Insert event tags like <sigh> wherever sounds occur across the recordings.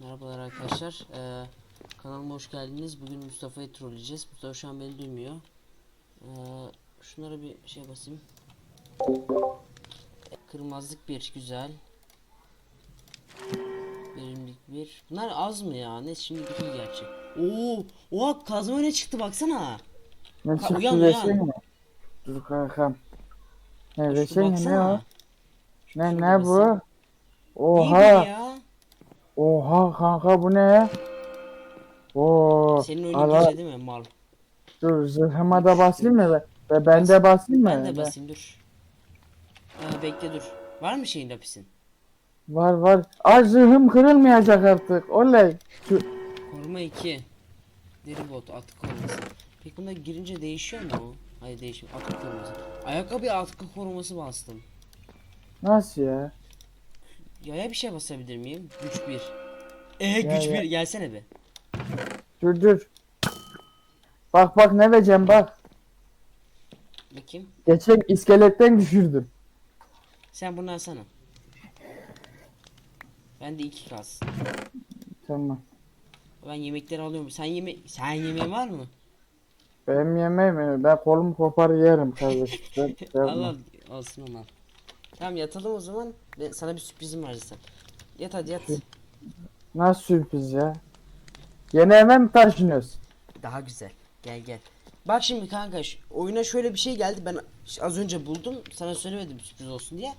Merhabalar arkadaşlar. Ee, kanalıma hoş geldiniz. Bugün Mustafa'yı trolleyeceğiz. Mustafa şu an beni duymuyor. Ee, şunlara bir şey basayım. Kırmızılık bir güzel. Verimlilik bir. Bunlar az mı ya? Ne şimdi iki gerçi. Oo, oha kazma ne çıktı baksana. Ne çıktı uyan, uyan. Dur kankam. Ne reçel ne o? Ne ne bu? Oha. Oha kanka bu ne? Oo. Senin oyunun Allah. güzel değil mi mal? Dur zırhıma da basayım mı? Ve, ben de basayım mı? Ben de basayım dur. Ee, bekle dur. Var mı şeyin lapisin? Var var. Ay zırhım kırılmayacak artık. Oley. Şu, Koruma 2. Deri bot, atkı koruması. Peki bunda girince değişiyor mu o? Hayır değişmiyor. Atkı koruması. Ayakkabı atkı koruması bastım. nasıl ya? Yaya bir şey basabilir miyim? Güç 1. Eee Ya, güç ya. 1 gelsene be. Dur dur. Bak bak ne vereceğim bak. Bakayım. Geçen iskeletten düşürdüm. Sen bunu alsana. Ben de 2 kas. Tamam. Ben yemekleri alıyorum. Sen yeme sen yemeğin var mı? Benim yemeğim mi? Ben kolumu kopar yerim kardeşim. Ben, <laughs> ben- al al olsun al. Tamam yatalım o zaman. Ben, sana bir sürprizim var zaten. Yat hadi yat. Nasıl sürpriz ya? Yeni eve mi taşınıyoruz? Daha güzel. Gel gel. Bak şimdi kanka şu- oyuna şöyle bir şey geldi. Ben az önce buldum. Sana söylemedim sürpriz olsun diye.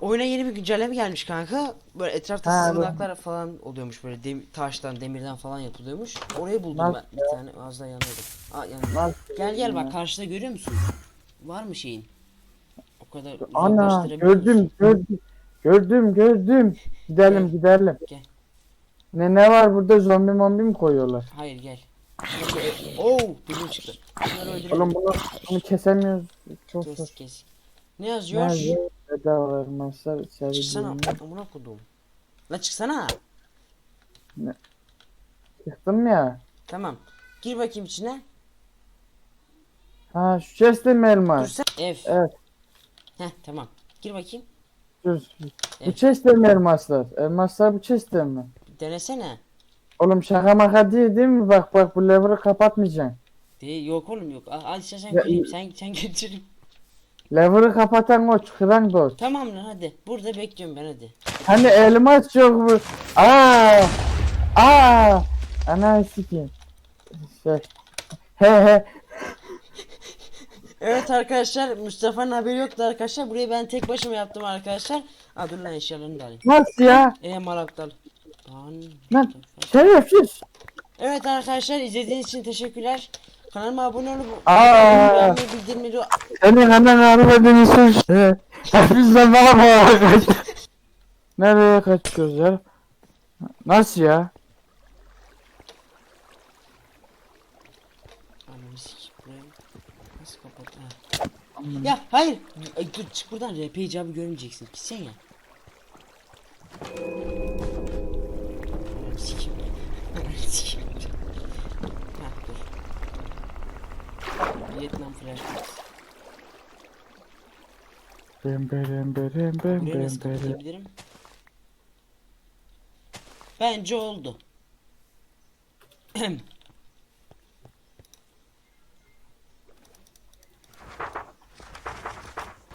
Oyuna yeni bir güncelleme gelmiş kanka. Böyle etrafta Ha, sığınaklar falan oluyormuş böyle dem- taştan, demirden falan yapılıyormuş. Orayı buldum Nasıl ben. Bir tane az daha yanıyordum. Aa yanıyor. Nasıl Gel gel bak karşıda görüyor musun? Var mı şeyin? O kadar Ana gördüm gördüm. Gördüm gördüm. Gidelim gidelim. Gel. Ne ne var burada zombi mombi mi koyuyorlar? Hayır gel. Oo, bilim çıktı. Bunları öldürelim. Oğlum bunu, bunu kesemiyoruz. Çok zor. Kes kes. Ne yazıyor? Nerede? Bedava masal içeri Çıksana girmiyor. amına kodum. La çıksana. Çıktım ya. Tamam. Gir bakayım içine. Ha şu chest'te mi elma? Dur sen. Ev. Evet. Heh tamam. Gir bakayım. Dur. Bu Evet. chest'te mi elmaslar? Elmaslar bu chest'te mi? Denesene. Oğlum şaka maka değil değil mi? Bak bak bu lever'ı kapatmayacaksın. De yok oğlum yok. Al, al istersen Ya. Sen sen geçirin. Lever'ı kapatan o çıkıran da o. Tamam lan hadi. Burada bekliyorum ben hadi. Hani elmas yok bu. Aa! Aa! Ana sikeyim. Şey. He he. Evet arkadaşlar Mustafa'nın haberi yoktu arkadaşlar. Burayı ben tek başıma yaptım arkadaşlar. Aa dur lan eşyalarını da alayım. Nasıl ya? Eee malaklar. Lan. Lan şerefsiz. Evet arkadaşlar izlediğiniz için teşekkürler. Kanalıma abone olup Aa! bildirimleri Senin hemen arabadığını sus. He. Hepinizden bana bağlı. Nereye kaçıyoruz ya? Nasıl ya? Nasıl kapat ha. Ya hayır. Ay, dur çık buradan RP icabı görmeyeceksin. Gitsen ya. Ananı <laughs> sikeyim Ha dur. Vietnam flashbacks Bem bem bem bem bem Burayı nasıl bem bem. kapatabilirim? Bence oldu <clears throat>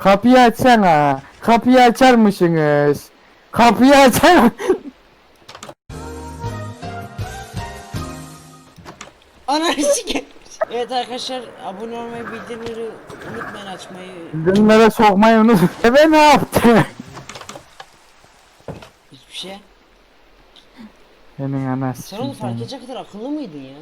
Kapıyı açsana. Kapıyı açar mısınız? Kapıyı açar <laughs> sikeyim Evet arkadaşlar abone olmayı bildirimleri unutmayın açmayı Bunlara sokmayı unut. Eve ne yaptı? Hiçbir şey Senin anası. Sen onu fark edecek kadar akıllı mıydın ya?